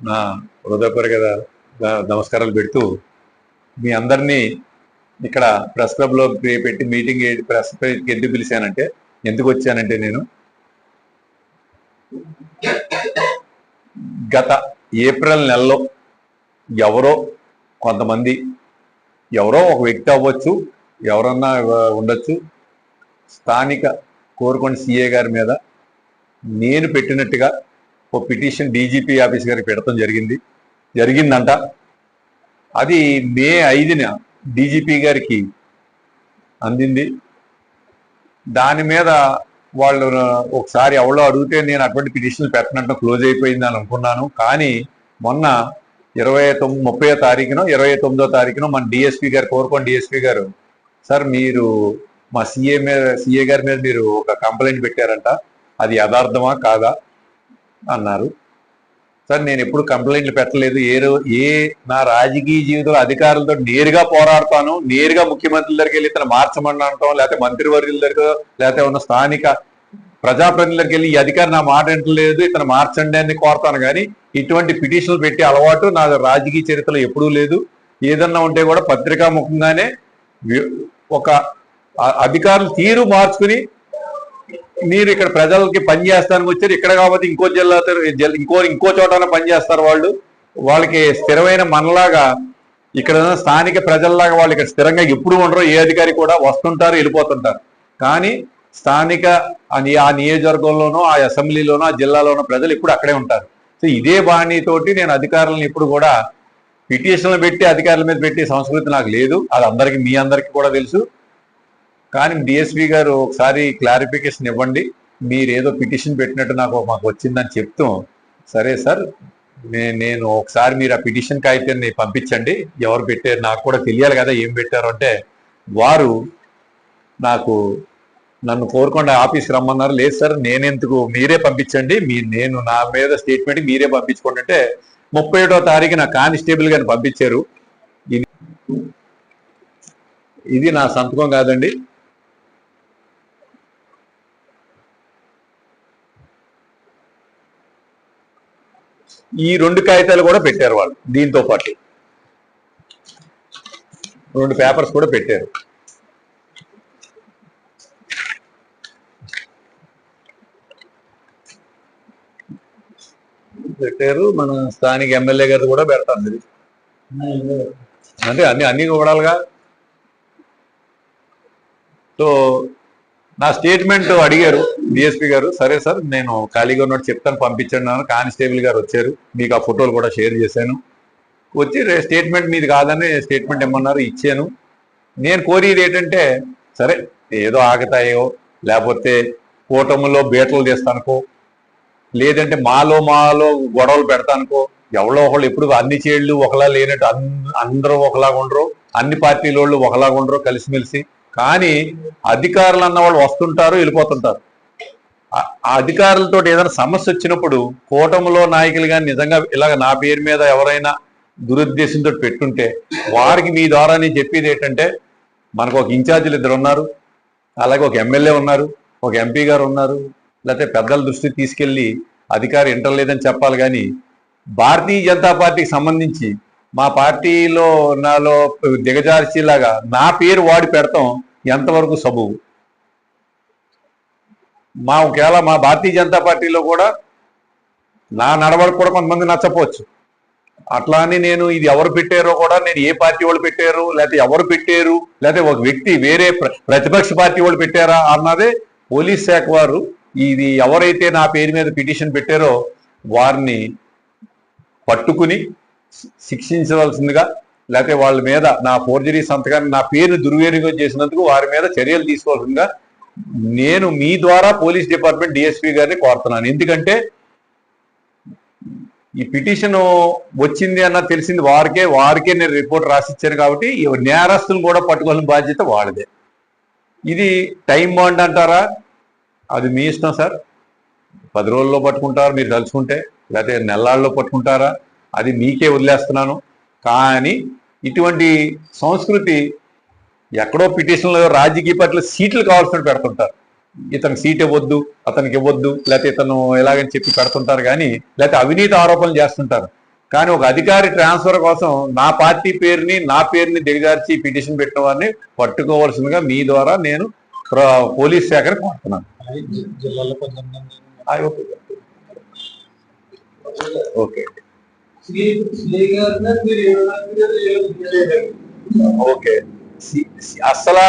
నా హృదయపూర్వక నమస్కారాలు పెడుతూ మీ అందరినీ ఇక్కడ ప్రెస్ క్లబ్లో పెట్టి మీటింగ్ ప్రెస్ మీట్కి ఎందుకు పిలిచానంటే ఎందుకు వచ్చానంటే నేను గత ఏప్రిల్ నెలలో ఎవరో కొంతమంది ఎవరో ఒక వ్యక్తి అవ్వచ్చు ఎవరన్నా ఉండొచ్చు స్థానిక కోరుకొండ సీఏ గారి మీద నేను పెట్టినట్టుగా ఓ పిటిషన్ డీజీపీ ఆఫీస్ గారికి పెడతాం జరిగింది. జరిగిందంట. అది మే ఐదున డీజీపీ గారికి అందింది. దాని మీద వాళ్ళు ఒకసారి ఎవరో అడిగితే నేను అటువంటి పిటిషన్లు పెట్టినట్టు క్లోజ్ అయిపోయింది అని అనుకున్నాను. కానీ మొన్న ఇరవై తొమ్మిది ముప్పై తారీఖున ఇరవై తొమ్మిదో తారీఖున మన డిఎస్పీ గారు కోరుకోండి డిఎస్పీ గారు సార్ మీరు మా సీఏ మీద సీఏ గారి మీద మీరు ఒక కంప్లైంట్ పెట్టారంట. అది యథార్థమా కాదా? అన్నారు. సార్ నేను ఎప్పుడు కంప్లైంట్లు పెట్టలేదు. ఏ ఏ నా రాజకీయ జీవితంలో అధికారులతో నేరుగా పోరాడతాను నేరుగా ముఖ్యమంత్రుల దగ్గరికి వెళ్ళి ఇతను మార్చమని అంటాం లేకపోతే మంత్రివర్యుల దగ్గర లేకపోతే ఉన్న స్థానిక ప్రజాప్రతినిధుల దగ్గరికి వెళ్ళి ఈ అధికారి నా మాట వింటలేదు ఇతను మార్చండి అని కోరతాను. కానీ ఇటువంటి పిటిషన్లు పెట్టి అలవాటు నా రాజకీయ చరిత్రలో ఎప్పుడూ లేదు. ఏదన్నా ఉంటే కూడా పత్రికా ముఖంగానే ఒక అధికారులు తీరు మార్చుకుని మీరు ఇక్కడ ప్రజలకి పని చేస్తానికి వచ్చారు ఇక్కడ కాబట్టి ఇంకో జిల్లా జిల్లా- ఇంకో ఇంకో చోట పని చేస్తారు వాళ్ళు. వాళ్ళకి స్థిరమైన మనలాగా ఇక్కడ స్థానిక ప్రజల్లాగా వాళ్ళు ఇక్కడ స్థిరంగా ఎప్పుడు ఉండరు ఏ అధికారి కూడా వస్తుంటారు వెళ్ళిపోతుంటారు. కానీ స్థానిక ఆ నియోజకవర్గంలోనో ఆ అసెంబ్లీలోనో ఆ జిల్లాలోనో ప్రజలు ఇప్పుడు అక్కడే ఉంటారు. సో ఇదే బాణీతోటి నేను అధికారులను ఇప్పుడు కూడా పిటిషన్లు పెట్టి అధికారుల మీద పెట్టే సంస్కృతి నాకు లేదు. అది అందరికీ మీ అందరికీ కూడా తెలుసు. కానీ డిఎస్పీ గారు ఒకసారి క్లారిఫికేషన్ ఇవ్వండి. మీరు ఏదో పిటిషన్ పెట్టినట్టు నాకు మాకు వచ్చిందని చెప్తూ సరే సార్ నేను ఒకసారి మీరు ఆ పిటిషన్ కాగితాన్ని పంపించండి. ఎవరు పెట్టారు నాకు కూడా తెలియాలి కదా ఏం పెట్టారు అంటే వారు నాకు నన్ను కోరుకుండా ఆఫీస్కి రమ్మన్నారు. లేదు సార్ నేనెందుకు? మీరే పంపించండి. మీ నేను నా మీద స్టేట్మెంట్ మీరే పంపించుకోండి అంటే ముప్పై ఏడో తారీఖు నా కానిస్టేబుల్ గారిని పంపించారు. ఇది ఇది నా సంతకం కాదండి. ఈ రెండు కాగితాలు కూడా పెట్టారు వాళ్ళు దీంతో పాటు. రెండు పేపర్స్ కూడా పెట్టారు. పెట్టారు మన స్థానిక ఎమ్మెల్యే గారు కూడా పెడతాను ఇది. అంటే అన్ని అన్ని కూడాలుగా సో నా స్టేట్మెంట్ అడిగారు డిఎస్పీ గారు. సరే సార్ నేను ఖాళీగా ఉన్నట్టు చెప్తాను పంపించండి అన్నారు. కానిస్టేబుల్ గారు వచ్చారు. మీకు ఆ ఫోటోలు కూడా షేర్ చేశాను. వచ్చి స్టేట్మెంట్ మీది కాదని స్టేట్మెంట్ ఇమ్మన్నారు ఇచ్చాను. నేను కోరేది ఏంటంటే సరే ఏదో ఆగతాయో లేకపోతే కూటములో బీటలు తీస్తానుకో లేదంటే మాలో మాలో గొడవలు పెడతానుకో ఎవరో ఒకళ్ళు ఎప్పుడు అన్ని చేళ్ళు ఒకలా లేనట్టు అందరూ ఒకలాగా ఉండరు అన్ని పార్టీల వాళ్ళు ఒకలాగా ఉండరు కలిసిమెలిసి కానీ అధికారులు అన్న వాళ్ళు వస్తుంటారు వెళ్ళిపోతుంటారు. ఆ అధికారులతో ఏదైనా సమస్య వచ్చినప్పుడు కూటమిలో నాయకులు కానీ నిజంగా ఇలాగ నా పేరు మీద ఎవరైనా దురుద్దేశంతో పెట్టుంటే వారికి మీ ద్వారా నేను చెప్పేది ఏంటంటే మనకు ఒక ఇన్ఛార్జీలు ఇద్దరు ఉన్నారు అలాగే ఒక ఎమ్మెల్యే ఉన్నారు ఒక ఎంపీ గారు ఉన్నారు లేకపోతే పెద్దల దృష్టికి తీసుకెళ్ళి అధికారి ఇంటర్లేదని చెప్పాలి కానీ భారతీయ జనతా పార్టీకి సంబంధించి మా పార్టీలో నాలో దిగజార్చేలాగా నా పేరు వాడి పెడతాం ఎంతవరకు సబువు మా ఒకవేళ మా భారతీయ జనతా పార్టీలో కూడా నా నడవడికి కూడా కొంతమంది నచ్చపోవచ్చు. అట్లా అని నేను ఇది ఎవరు పెట్టారో కూడా నేను ఏ పార్టీ వాళ్ళు పెట్టారు లేకపోతే ఎవరు పెట్టారు లేకపోతే ఒక వ్యక్తి వేరే ప్ర- ప్రతిపక్ష పార్టీ వాళ్ళు పెట్టారా అన్నదే పోలీస్ శాఖ వారు ఇది ఎవరైతే నా పేరు మీద పిటిషన్ పెట్టారో వారిని పట్టుకుని శిక్షించవలసిందిగా లేకపోతే వాళ్ళ మీద నా ఫోర్జరీ సంతకాన్ని నా పేరు దుర్వినియోగం చేసినందుకు వారి మీద చర్యలు తీసుకోవాల్సిందిగా నేను మీ ద్వారా పోలీస్ డిపార్ట్మెంట్ డిఎస్పీ గారిని కోరుతున్నాను. ఎందుకంటే ఈ పిటిషన్ వచ్చింది అన్న తెలిసింది వారికే వారికే నేను రిపోర్ట్ రాసిచ్చాను కాబట్టి నేరస్తులు నేరస్తులను కూడా పట్టుకోవాల్సిన బాధ్యత వాళ్ళదే. ఇది టైం బాండ్ అంటారా? అది మీ ఇష్టం సార్. పది రోజుల్లో పట్టుకుంటారా మీరు తలుచుకుంటే లేకపోతే నెలల్లో పట్టుకుంటారా? అది మీకే వదిలేస్తున్నాను. కానీ ఇటువంటి సంస్కృతి ఎక్కడో పిటిషన్లో రాజకీయ పార్టీలో సీట్లు కావాల్సినట్టు పెడుతుంటారు. ఇతనికి సీట్ ఇవ్వద్దు అతనికి ఇవ్వద్దు లేకపోతే ఇతను ఎలాగని చెప్పి పెడుతుంటారు కానీ లేకపోతే అవినీతి ఆరోపణలు చేస్తుంటారు. కానీ ఒక అధికారి ట్రాన్స్ఫర్ కోసం నా పార్టీ పేరుని నా పేరుని దిగజార్చి పిటిషన్ పెట్టిన వారిని పట్టుకోవాల్సిందిగా మీ ద్వారా నేను పోలీస్ శాఖను కోరుతున్నాను. ఓకే. శ్రీ శ్రీ గారు ఓకే. అసలు